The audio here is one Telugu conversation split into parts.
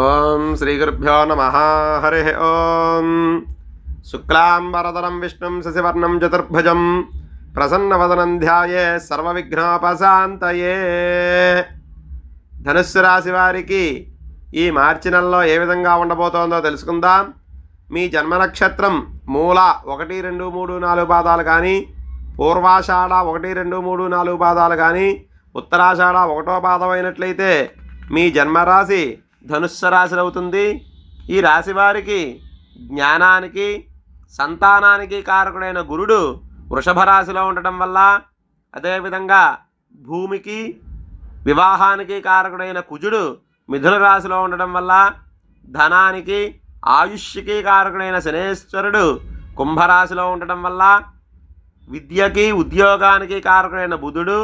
ఓం శ్రీ గురుభ్యో నమ. హరి ఓం. శుక్లాంబరదరం విష్ణుం శశివర్ణం చతుర్భుజం. ప్రసన్నవదనం ధ్యాయే సర్వవిఘ్నోపశాంతయే. ధనుస్సు రాశి వారికి ఈ మార్చి నెలలో ఏ విధంగా ఉండబోతోందో తెలుసుకుందాం. మీ జన్మ నక్షత్రం మూల ఒకటి రెండు మూడు నాలుగు పాదాలు కానీ పూర్వాషాఢ ఒకటి రెండు మూడు నాలుగు పాదాలు కానీ ఉత్తరాషాఢ ఒకటో పాదం అయినట్లయితే మీ జన్మరాశి ధనుస్సు రాశి అవుతుంది. ఈ రాశి వారికి జ్ఞానానికి సంతానానికి కారకుడైన గురుడు వృషభ రాశిలో ఉండటం వల్ల అదేవిధంగా భూమికి వివాహానికి కారకుడైన కుజుడు మిథున రాశిలో ఉండటం వల్ల ధనానికి ఆయుష్కి కారకుడైన శనేశ్వరుడు కుంభరాశిలో ఉండటం వల్ల విద్యకి ఉద్యోగానికి కారకుడైన బుధుడు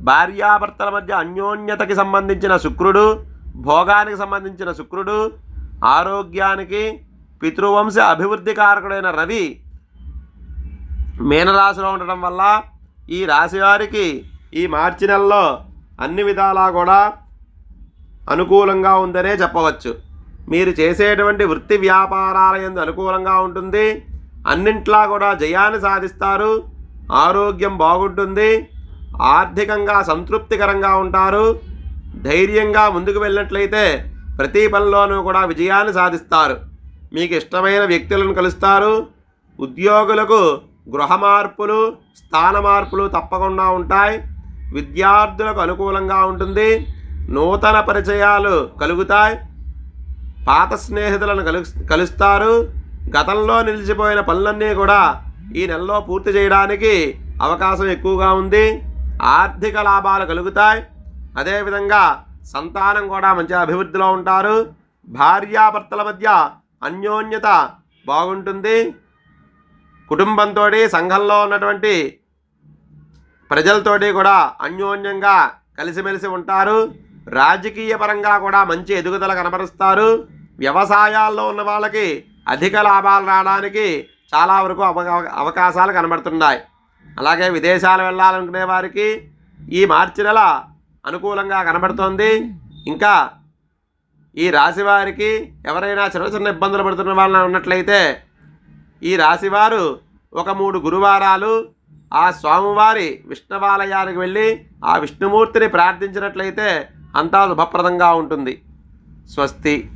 భార్యాభర్తల మధ్య అన్యోన్యతకి సంబంధించిన శుక్రుడు భోగానికి సంబంధించిన శుక్రుడు ఆరోగ్యానికి పితృవంశ అభివృద్ధి కారకుడైన రవి మీనరాశిలో ఉండటం వల్ల ఈ రాశి వారికి ఈ మార్చి నెలలో అన్ని విధాలా కూడా అనుకూలంగా ఉందనే చెప్పవచ్చు. మీరు చేసేటువంటి వృత్తి వ్యాపారాల ఎందు అనుకూలంగా ఉంటుంది. అన్నింట్లా కూడా జయాన్ని సాధిస్తారు. ఆరోగ్యం బాగుంటుంది. ఆర్థికంగా సంతృప్తికరంగా ఉంటారు. ధైర్యంగా ముందుకు వెళ్ళినట్లయితే ప్రతి పనిలోనూ కూడా విజయాన్ని సాధిస్తారు. మీకు ఇష్టమైన వ్యక్తులను కలుస్తారు. ఉద్యోగులకు గృహ మార్పులు స్థాన మార్పులు తప్పకుండా ఉంటాయి. విద్యార్థులకు అనుకూలంగా ఉంటుంది. నూతన పరిచయాలు కలుగుతాయి. పాత స్నేహితులను కలు కలుస్తారు. గతంలో నిలిచిపోయిన పనులన్నీ కూడా ఈ నెలలో పూర్తి చేయడానికి అవకాశం ఎక్కువగా ఉంది. ఆర్థిక లాభాలు కలుగుతాయి. అదేవిధంగా సంతానం కూడా మంచి అభివృద్ధిలో ఉంటారు. భార్యాభర్తల మధ్య అన్యోన్యత బాగుంటుంది. కుటుంబంతో సంఘంలో ఉన్నటువంటి ప్రజలతోటి కూడా అన్యోన్యంగా కలిసిమెలిసి ఉంటారు. రాజకీయ పరంగా కూడా మంచి ఎదుగుదల కనబరుస్తారు. వ్యవసాయాల్లో ఉన్న వాళ్ళకి అధిక లాభాలు రావడానికి చాలా వరకు అవకా- అవకాశాలు కనబడుతున్నాయి. అలాగే విదేశాలు వెళ్ళాలనుకునే వారికి ఈ మార్చి నెల అనుకూలంగా కనబడుతోంది. ఇంకా ఈ రాశివారికి ఎవరైనా చిన్న చిన్న ఇబ్బందులు పడుతున్న వాళ్ళని ఉన్నట్లయితే ఈ రాశివారు ఒక మూడు గురువారాలు ఆ స్వామివారి విష్ణువాలయానికి వెళ్ళి ఆ విష్ణుమూర్తిని ప్రార్థించినట్లయితే అంతా శుభప్రదంగా ఉంటుంది. స్వస్తి.